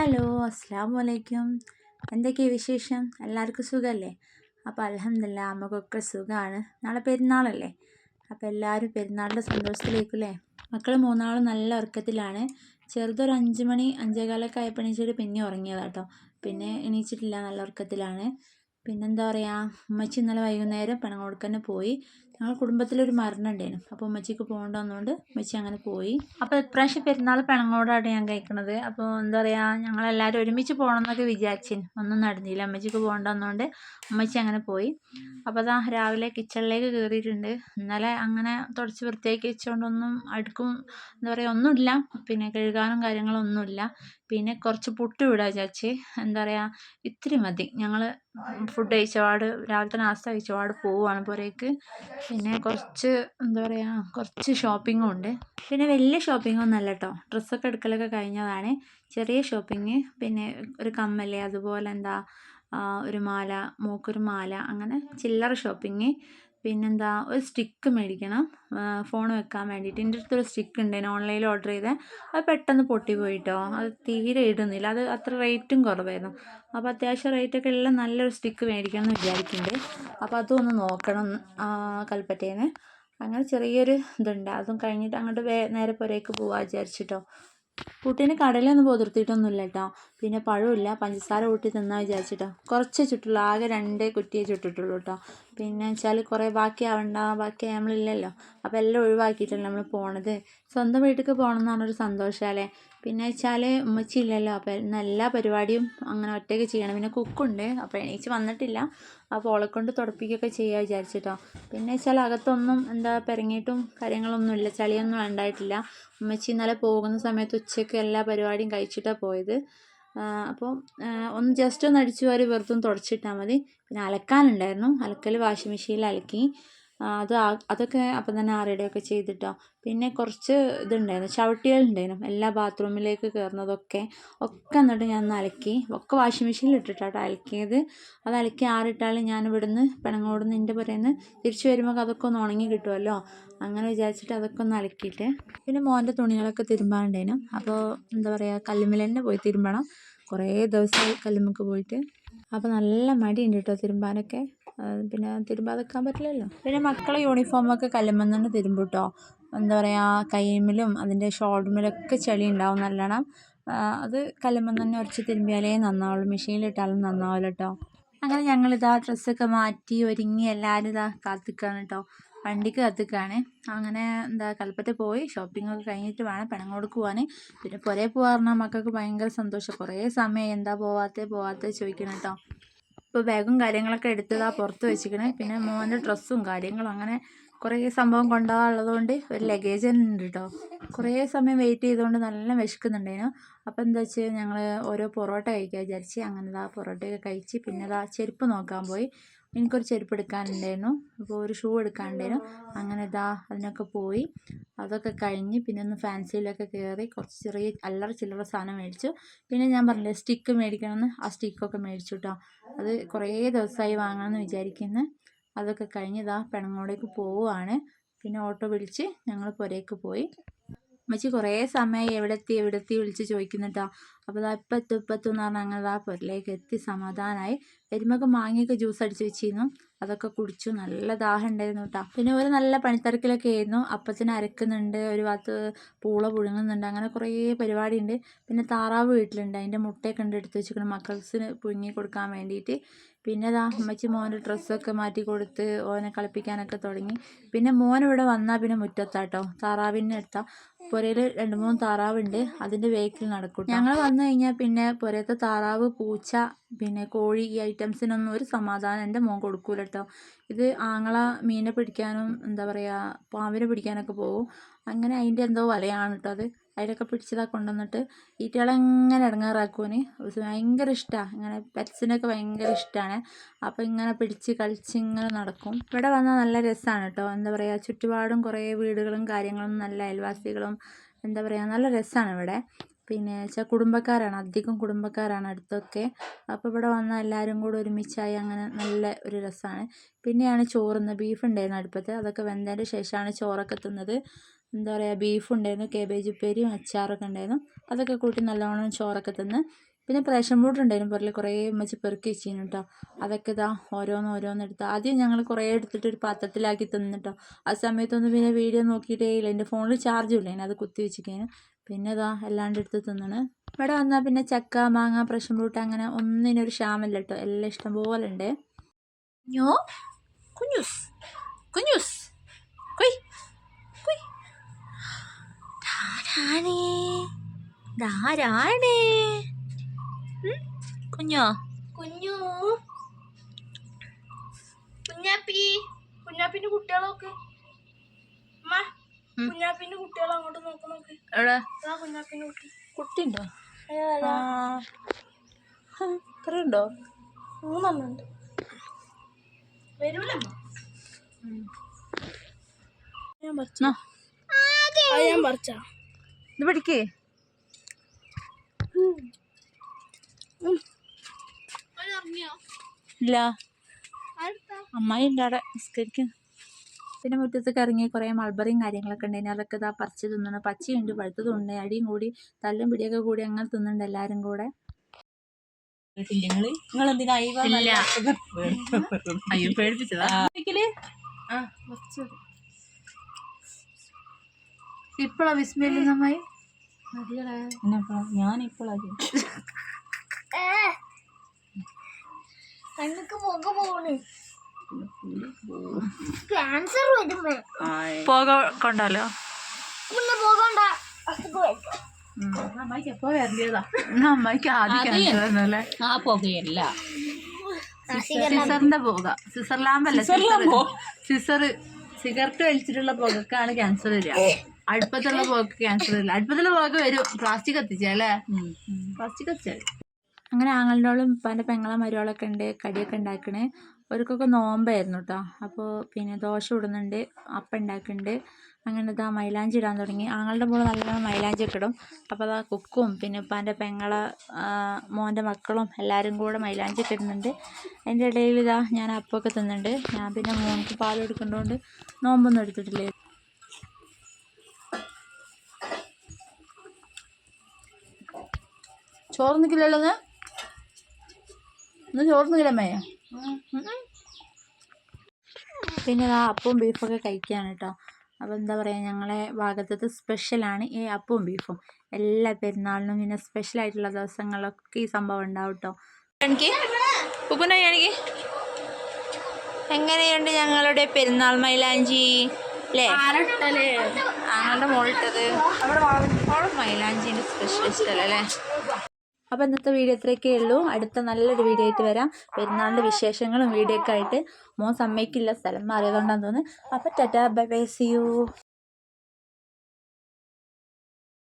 Hello അസ്സാം വലൈക്കും എന്തൊക്കെയാണ് വിശേഷം? എല്ലാവർക്കും സുഖമല്ലേ അപ്പോൾ അലഹമില്ല നമുക്കൊക്കെ സുഖമാണ് നാളെ പെരുന്നാളല്ലേ? അപ്പോൾ എല്ലാവരും പെരുന്നാളിന്റെ സന്തോഷത്തിലേക്കല്ലേ? മക്കൾ മൂന്നാളും നല്ല ഉറക്കത്തിലാണ്. ചെറുതൊരു അഞ്ച് മണി അഞ്ചേകാലൊക്കെ ആയപ്പോൾ എണീച്ചിട്ട് പിന്നെ ഉറങ്ങിയതാട്ടോ പിന്നെ എണീച്ചിട്ടില്ല നല്ല ഉറക്കത്തിലാണ്. പിന്നെന്താ പറയുക ഉമ്മച്ചി ഇന്നലെ വൈകുന്നേരം പെണങ്ങോടുക്കന്നെ പോയി. ഞങ്ങളുടെ കുടുംബത്തിലൊരു മരണം ഉണ്ടായിരുന്നു അപ്പോൾ ഉമ്മച്ചിക്ക് പോകേണ്ട വന്നുകൊണ്ട് ഉമ്മച്ചി അങ്ങനെ പോയി. അപ്പോൾ ഇപ്രാവശ്യം പെരുന്നാൾ പെണങ്ങോടാണ് ഞാൻ കഴിക്കണത് അപ്പോൾ എന്താ പറയുക ഞങ്ങളെല്ലാവരും ഒരുമിച്ച് പോകണം എന്നൊക്കെ ഒന്നും നടന്നില്ല. അമ്മച്ചിക്ക് പോകേണ്ട വന്നുകൊണ്ട് ഉമ്മച്ചി അങ്ങനെ പോയി. അപ്പോൾ അതാ രാവിലെ കിച്ചണിലേക്ക് കയറിയിട്ടുണ്ട് ഇന്നലെ അങ്ങനെ തുടച്ച് വൃത്തിയാക്കി വെച്ചുകൊണ്ടൊന്നും അടുക്കും എന്താ പറയുക ഒന്നുമില്ല. പിന്നെ കഴുകാനും കാര്യങ്ങളൊന്നുമില്ല. പിന്നെ കുറച്ച് പുട്ട് വിടാം ചാച്ചി. എന്താ പറയുക ഇത്തിരി മതി. ഞങ്ങൾ ഫുഡ് കഴിച്ചപാട് രാവിലത്തെ നാസ്ത കഴിച്ചപാട് പോവുകയാണ് പുറേക്ക് പിന്നെ കുറച്ച് എന്താ പറയുക കുറച്ച് ഷോപ്പിങ്ങും ഉണ്ട്. പിന്നെ വലിയ ഷോപ്പിംഗ് അല്ല കേട്ടോ ഡ്രസ്സൊക്കെ എടുക്കലൊക്കെ കഴിഞ്ഞതാണ്. ചെറിയ ഷോപ്പിംഗ് പിന്നെ ഒരു കമ്മൽ അതുപോലെ എന്താ ഒരു മാല മൂക്കൊരു മാല അങ്ങനെ ചില്ലറ ഷോപ്പിംഗ് പിന്നെന്താ ഒരു സ്റ്റിക്ക് മേടിക്കണം. ഫോൺ വെക്കാൻ വേണ്ടിയിട്ട്. എന്റെ അടുത്തൊരു സ്റ്റിക്ക് ഉണ്ട്. ഓൺലൈനിൽ ഓർഡർ ചെയ്തത് അത് പെട്ടെന്ന് പൊട്ടി പോയിട്ടോ. അത് തീരെ ഇടുന്നില്ല. അത് അത്ര റേറ്റും കുറവായിരുന്നു. അപ്പോൾ അത്യാവശ്യം റേറ്റൊക്കെ ഉള്ള നല്ലൊരു സ്റ്റിക്ക് മേടിക്കണം എന്ന് വിചാരിക്കുന്നുണ്ട്. അപ്പോൾ അതും ഒന്ന് നോക്കണം കൽപ്പറ്റേന്ന് അങ്ങനെ ചെറിയൊരു ഇതുണ്ട്. അതും കഴിഞ്ഞിട്ട് അങ്ങോട്ട് നേരെ പുരയ്ക്ക് പോവാ വിചാരിച്ചിട്ടോ. പുട്ടിന് കടലൊന്നും പൊതിർത്തിയിട്ടൊന്നുമില്ല കേട്ടോ പിന്നെ പഴമില്ല പഞ്ചസാര കൂട്ടി തിന്നാൽ വിചാരിച്ചിട്ടോ. കുറച്ചേ ചുട്ടുള്ളൂ. ആകെ രണ്ടേ കുറ്റിയേ ചുട്ടിട്ടുള്ളൂ കേട്ടോ പിന്നെ വെച്ചാൽ കുറേ ബാക്കി ആവണ്ട ബാക്കി നമ്മളില്ലല്ലോ. അപ്പോൾ എല്ലാം ഒഴിവാക്കിയിട്ടല്ലേ നമ്മൾ പോണത്. സ്വന്തം വീട്ടിലേക്ക് പോകണം എന്നാണ് ഒരു സന്തോഷം സന്തോഷമല്ലേ പിന്നെ വെച്ചാൽ ഉമ്മച്ചി ഇല്ലല്ലോ അപ്പോൾ എല്ലാ പരിപാടിയും അങ്ങനെ ഒറ്റയ്ക്ക് ചെയ്യണം. പിന്നെ കുക്കുണ്ട് അപ്പോൾ എണീച്ച് വന്നിട്ടില്ല. അപ്പോൾ ഓളെ കൊണ്ട് തുടപ്പിക്കുകയൊക്കെ ചെയ്യുക വിചാരിച്ചിട്ടോ. പിന്നെ വെച്ചാൽ അകത്തൊന്നും എന്താ പെരങ്ങിയിട്ടും കാര്യങ്ങളൊന്നും ഇല്ല ചളിയൊന്നും ഉണ്ടായിട്ടില്ല. ഉമ്മച്ചി ഇന്നലെ പോകുന്ന സമയത്ത് ഉച്ചയ്ക്ക് എല്ലാ പരിപാടിയും കഴിച്ചിട്ടാണ് പോയത്. അപ്പോൾ ഒന്ന് ജസ്റ്റ് ഒന്ന് അടിച്ചു വാരി വെറുതെ തുടച്ചിട്ടാൽ മതി. പിന്നെ അലക്കാനുണ്ടായിരുന്നു. അലക്കൽ വാഷിംഗ് മെഷീനിൽ അലക്കി. അത് അതൊക്കെ അപ്പം തന്നെ ആറിയിടുകയൊക്കെ ചെയ്തിട്ടോ. പിന്നെ കുറച്ച് ഇതുണ്ടായിരുന്നു ചവിട്ടികളുണ്ടായിരുന്നു എല്ലാ ബാത്റൂമിലേക്ക് കയറുന്നതൊക്കെ ഒക്കെ എന്നിട്ട് ഞാൻ അലക്കി ഒക്കെ വാഷിംഗ് മെഷീനിൽ ഇട്ടിട്ടാട്ടോ അലക്കിയത്. അത് അലക്കി ആറിട്ടാൽ ഞാൻ ഇവിടുന്ന് പെണങ്ങോടുന്ന് എന്റെ പറയുന്ന തിരിച്ചു വരുമ്പോൾ അതൊക്കെ ഒന്ന് ഉണങ്ങി കിട്ടുമല്ലോ അങ്ങനെ വിചാരിച്ചിട്ട് അതൊക്കെ ഒന്ന് അലക്കിയിട്ട്. പിന്നെ മോന്റെ തുണികളൊക്കെ തിരുമ്പാനുണ്ടായിരുന്നു. അപ്പോൾ എന്താ പറയുക കല്ലുമ്മൽ തന്നെ പോയി തിരുമ്പണം. കുറേ ദിവസമായി കല്ലുമ്മക്ക് പോയിട്ട്. അപ്പോൾ നല്ല മടിയുണ്ട് കേട്ടോ തിരുമ്പാനൊക്കെ. പിന്നെ തിരുമ്പാതെക്കാൻ പറ്റില്ലല്ലോ. പിന്നെ മക്കളെ യൂണിഫോമൊക്കെ കല്ലുമ്മൽ തന്നെ തിരുമ്പും കേട്ടോ എന്താ പറയുക കൈമിലും അതിന്റെ ഷോൾഡറിലൊക്കെ ചെളി ഉണ്ടാവും നല്ലോണം. അത് കല്ലുമ്മൽ തന്നെ ഉരച്ച് തിരുമ്പിയാലേ നന്നാവുള്ളൂ. മെഷീനിലിട്ടാലും നന്നാവില്ല കേട്ടോ അങ്ങനെ ഞങ്ങളിതാ ഡ്രസ്സൊക്കെ മാറ്റി ഒരുങ്ങി എല്ലാവരും ഇതാ കാത്തിക്കാണ് കേട്ടോ വണ്ടിക്ക് കത്തിക്കാണ്. അങ്ങനെ എന്താ കൽപ്പറ്റ പോയി. ഷോപ്പിംഗ് ഒക്കെ കഴിഞ്ഞിട്ട് വേണം പെണങ്ങോടുക്ക് പോകാൻ പിന്നെ പുരേ പോകാറുണ്ടോ മക്കൾക്ക് ഭയങ്കര സന്തോഷം. കുറേ സമയം എന്താ പോവാത്തേ പോവാത്തേ ചോദിക്കണം കേട്ടോ ഇപ്പോൾ ബാഗും കാര്യങ്ങളൊക്കെ എടുത്തതാ പുറത്ത് വെച്ചിക്കണേ പിന്നെ മോന്റെ ഡ്രസ്സും കാര്യങ്ങളും അങ്ങനെ കുറേ സംഭവം കൊണ്ടുപോകാനുള്ളതുകൊണ്ട് ഒരു ലഗേജ് തന്നെ ഉണ്ട് കേട്ടോ കുറേ സമയം വെയിറ്റ് ചെയ്തുകൊണ്ട് നല്ല വിശക്കുന്നുണ്ടായിരുന്നു അപ്പോൾ എന്താ വെച്ചാൽ ഞങ്ങൾ ഓരോ പൊറോട്ട കഴിക്കാൻ വിചാരിച്ച് അങ്ങനെ ഇതാ പൊറോട്ടയൊക്കെ കഴിച്ച് പിന്നെ ഇതാ ചെരുപ്പ് നോക്കാൻ പോയി. എനിക്കൊരു ചെരുപ്പ് എടുക്കാനുണ്ടായിരുന്നു. അപ്പോൾ ഒരു ഷൂ എടുക്കാനുണ്ടായിരുന്നു. അങ്ങനെ ഇതാ അതിനൊക്കെ പോയി. അതൊക്കെ കഴിഞ്ഞ് പിന്നെ ഒന്ന് ഫാൻസിയിലൊക്കെ കയറി കുറച്ച് ചെറിയ അല്ലറ ചില്ലറ സാധനം മേടിച്ചു. പിന്നെ ഞാൻ പറഞ്ഞില്ലേ സ്റ്റിക്ക് മേടിക്കണമെന്ന്. ആ സ്റ്റിക്കൊക്കെ മേടിച്ചു കേട്ടോ അത് കുറേ ദിവസമായി വാങ്ങണമെന്ന് വിചാരിക്കുന്നു. അതൊക്കെ കഴിഞ്ഞ് ഇതാ പെണങ്ങോടേക്ക് പോവുകയാണ് പിന്നെ ഓട്ടോ വിളിച്ച് ഞങ്ങൾ പുരയ്ക്ക് പോയി. ഉമ്മച്ചി കുറേ സമയം എവിടെത്തി എവിടെത്തി വിളിച്ച് ചോദിക്കുന്നുട്ടോ അപ്പോൾ അതാ ഇപ്പം എത്തും ഇപ്പം എത്തും എന്ന് പറഞ്ഞാൽ അങ്ങനെ ആ പുരയിലേക്ക് എത്തി സമാധാനമായി വരുമ്പോൾ മാങ്ങയൊക്കെ ജ്യൂസ് അടിച്ച് വെച്ചിരുന്നു. അതൊക്കെ കുടിച്ചു. നല്ല ദാഹം ഉണ്ടായിരുന്നു കേട്ടോ. പിന്നെ ഒരു നല്ല പണിത്തിരക്കിലൊക്കെ ആയിരുന്നു. അപ്പത്തിന് അരക്കുന്നുണ്ട് ഒരു ഭാഗത്ത് പൂള പുഴുങ്ങുന്നുണ്ട്. അങ്ങനെ കുറേ പരിപാടിയുണ്ട്. പിന്നെ താറാവ് വീട്ടിലുണ്ട്. അതിന്റെ മുട്ടയൊക്കെ ഉണ്ട് എടുത്ത് വെച്ചിരിക്കണം മക്കൾസിന് പുഴുങ്ങി കൊടുക്കാൻ വേണ്ടിയിട്ട്. പിന്നെ അതാ അമ്മച്ചി മോന്റെ ഡ്രസ്സൊക്കെ മാറ്റി കൊടുത്ത് ഓനെ കളിപ്പിക്കാനൊക്കെ തുടങ്ങി. പിന്നെ മോൻ ഇവിടെ വന്നാൽ പിന്നെ മുറ്റത്താട്ടോ. താറാവിനെ എടുത്താൽ പുരയിൽ രണ്ട് മൂന്ന് താറാവുണ്ട്. അതിന്റെ വേക്കിൽ നടക്കും ഞങ്ങൾ വന്നു കഴിഞ്ഞാൽ പിന്നെ പുരത്തെ താറാവ് പൂച്ച പിന്നെ കോഴി ഈ ഐറ്റംസിനൊന്നും ഒരു സമാധാനം എന്റെ മോൻ കൊടുക്കൂല കേട്ടോ ഇത് ആങ്ങള മീനെ പിടിക്കാനും എന്താ പറയുക പാമ്പിനെ പിടിക്കാനൊക്കെ പോകും. അങ്ങനെ അതിന്റെ എന്തോ വലയാണ് കേട്ടോ അത്. അതിലൊക്കെ പിടിച്ചതാ കൊണ്ടുവന്നിട്ട് ഈറ്റകളെ എങ്ങനെ ഇടങ്ങാറാക്കുവാന് ഭയങ്കര ഇഷ്ടമാണ് ഇങ്ങനെ പെറ്റ്സിനൊക്കെ ഭയങ്കര ഇഷ്ടമാണ് അപ്പോൾ ഇങ്ങനെ പിടിച്ച് കളിച്ച് ഇങ്ങനെ നടക്കും. ഇവിടെ വന്നാൽ നല്ല രസമാണ് കേട്ടോ എന്താ പറയുക ചുറ്റുപാടും കുറേ വീടുകളും കാര്യങ്ങളും നല്ല അയൽവാസികളും എന്താ പറയുക നല്ല രസമാണ് ഇവിടെ. പിന്നെ വെച്ചാൽ കുടുംബക്കാരാണ് അധികം കുടുംബക്കാരാണ് അടുത്തൊക്കെ. അപ്പോൾ ഇവിടെ വന്നാൽ എല്ലാവരും കൂടെ ഒരുമിച്ചായി അങ്ങനെ നല്ല ഒരു രസമാണ് പിന്നെയാണ് ചോറുന്നത്. ബീഫ് ഉണ്ടായിരുന്നു അടുപ്പത്ത്. അതൊക്കെ വെന്തതിന്റെ ശേഷമാണ് ചോറൊക്കെ തിന്നത്. എന്താ പറയുക ബീഫ് ഉണ്ടായിരുന്നു കേബേജ് ഉപ്പേരിയും അച്ചാറൊക്കെ ഉണ്ടായിരുന്നു. അതൊക്കെ കൂട്ടി നല്ലോണം ചോറൊക്കെ തിന്ന്. പിന്നെ പ്രേഷൻ ബോർഡ് ഉണ്ടായിരുന്നു പുറകിൽ കുറേ ഉമ്മച്ചി പെറുക്കി വെച്ചിരുന്നു കേട്ടോ അതൊക്കെ ഇതാ ഓരോന്ന് ഓരോന്ന് എടുത്ത്. ആദ്യം ഞങ്ങൾ കുറേ എടുത്തിട്ട് ഒരു പാത്രത്തിലാക്കി തിന്നിട്ടോ ആ സമയത്തൊന്നും പിന്നെ വീഡിയോ നോക്കിയിട്ടേ ഇല്ല. എന്റെ ഫോണിൽ ചാർജ് ഇല്ല. അത് കുത്തി വെച്ചിരിക്കേന് പിന്നെ ഇതാ എല്ലാണ്ട് എടുത്ത് തിന്നണ്. ഇവിടെ വന്നാൽ പിന്നെ ചക്ക മാങ്ങ പ്രേഷൻ ഫ്രൂട്ട് അങ്ങനെ ഒന്നിനൊരു ക്ഷാമല്ല കേട്ടോ എല്ലാം ഇഷ്ടം പോലെ ഉണ്ട് ഞോ? കുഞ്ഞുസ്. കുഞ്ഞൂസ്. കുയ്. കുയ്? കുഞ്ഞോ? കുഞ്ഞു. കുഞ്ഞാപ്പി. കുഞ്ഞാപ്പിന്റെ കുട്ടികളൊക്കെ. കുഞ്ഞാപ്പിന്റെ കുട്ടികൾ അങ്ങോട്ട് നോക്ക് നോക്ക്. എവിടെ? കുഞ്ഞാപ്പിന്റെ കുട്ടി. കുട്ടി ഉണ്ടോ. ഇത്ര ഉണ്ടോ മൂന്നെണ്ണുണ്ട് വരൂല ഞാൻ പറിച്ചോ. ഞാൻ പറിച്ചാ. ഇത് പഠിക്കേ. ഇല്ല. അമ്മായി ഉണ്ട് അവിടെ നിസ്കരിക്കും പിന്നെ മുറ്റത്തൊക്കെ ഇറങ്ങി കുറേ മൾബറിയും കാര്യങ്ങളൊക്കെ ഉണ്ടായിരുന്നു അതൊക്കെ ഇതാ പറിച്ച് തിന്നണം. പച്ചയുണ്ട്. പഴുത്തതുണ്ട് അടിയും കൂടി തല്ലും പിടിയൊക്കെ കൂടി അങ്ങനെ തിന്നുന്നുണ്ട് എല്ലാവരും കൂടെ. അയ്യോ പേടിപ്പിച്ചതാ. ഇപ്പളാ വിസ്മയില്ല നന്നായി ഞാനിപ്പോഴാ കണ്ണുക്ക് പോണ്. ക്യാൻസർ പോക കൊണ്ടാലോ? അമ്മയ്ക്ക് ആദ്യം ക്യാൻസർ വന്നല്ലേ ആ പുകയല്ല. സിസറിന്റെ പുക. സിസർ സിഗരറ്റ് വലിച്ചിട്ടുള്ള പുകക്കാണ് ക്യാൻസർ വരിക. അടുപ്പത്തുള്ള പുകക്ക് ക്യാൻസർ വരില്ല. അടുപ്പത്തുള്ള പുക വരും. പ്ലാസ്റ്റിക് കത്തിച്ചല്ലേ പ്ലാസ്റ്റിക് കത്തിച്ചാൽ അങ്ങനെ ആങ്ങളിനോളും പല പെങ്ങളെ മരുകളൊക്കെ ഉണ്ട് കടിയൊക്കെ ഉണ്ടാക്കണേ. അവർക്കൊക്കെ നോമ്പായിരുന്നു കേട്ടോ അപ്പോൾ പിന്നെ ദോശ ഇടുന്നുണ്ട് അപ്പം ഉണ്ടാക്കുന്നുണ്ട്. അങ്ങനെ ഇതാ മൈലാഞ്ചി ഇടാൻ തുടങ്ങി. ആങ്ങളുടെ മോൾ നല്ലോണം മൈലാഞ്ചി ഒക്കെ ഇടും. അപ്പോൾ അതാ കുക്കും പിന്നെ ഉപ്പാന്റെ പെങ്ങളെ മോന്റെ മക്കളും എല്ലാവരും കൂടെ മൈലാഞ്ചി ഒക്കെ ഇടുന്നുണ്ട്. അതിന്റെ ഇടയിൽ ഇതാ ഞാൻ അപ്പമൊക്കെ തിന്നുന്നുണ്ട്. ഞാൻ പിന്നെ മോൾക്ക് പാൽ എടുക്കുന്നതുകൊണ്ട് നോമ്പൊന്നും എടുത്തിട്ടില്ലേ. ചോറ് നിൽക്കില്ലല്ലോ ഇന്ന്? ചോറ് പിന്നെ ഇതാ അപ്പവും ബീഫൊക്കെ കഴിക്കുകയാണ് കേട്ടോ അപ്പോൾ എന്താ പറയുക ഞങ്ങളെ ഭാഗത്തത് സ്പെഷ്യലാണ് ഈ അപ്പവും ബീഫും എല്ലാ പെരുന്നാളിനും പിന്നെ സ്പെഷ്യലായിട്ടുള്ള ദിവസങ്ങളിലൊക്കെ ഈ സംഭവം ഉണ്ടാവും കേട്ടോ എനിക്ക് ഉപ്പുന എനിക്ക്. എങ്ങനെയുണ്ട് ഞങ്ങളുടെ പെരുന്നാൾ മൈലാഞ്ചി? അല്ലേ ആരുടെ മോളിട്ടത്. അവിടെ മൈലാഞ്ചിന്റെ സ്പെഷ്യലിസ്റ്റ് അല്ലേ അപ്പോൾ ഇന്നത്തെ വീഡിയോ ഇത്രയൊക്കെ ഉള്ളൂ. അടുത്ത നല്ലൊരു വീഡിയോ ആയിട്ട് വരാം. പെരുന്നാളിന്റെ വിശേഷങ്ങളും വീഡിയോ ഒക്കെ ആയിട്ട്. മോൻ സമ്മതിക്കില്ല. സ്ഥലം മാറിയതുകൊണ്ടാന്ന് തോന്നുന്നു. അപ്പോൾ tata bye bye see you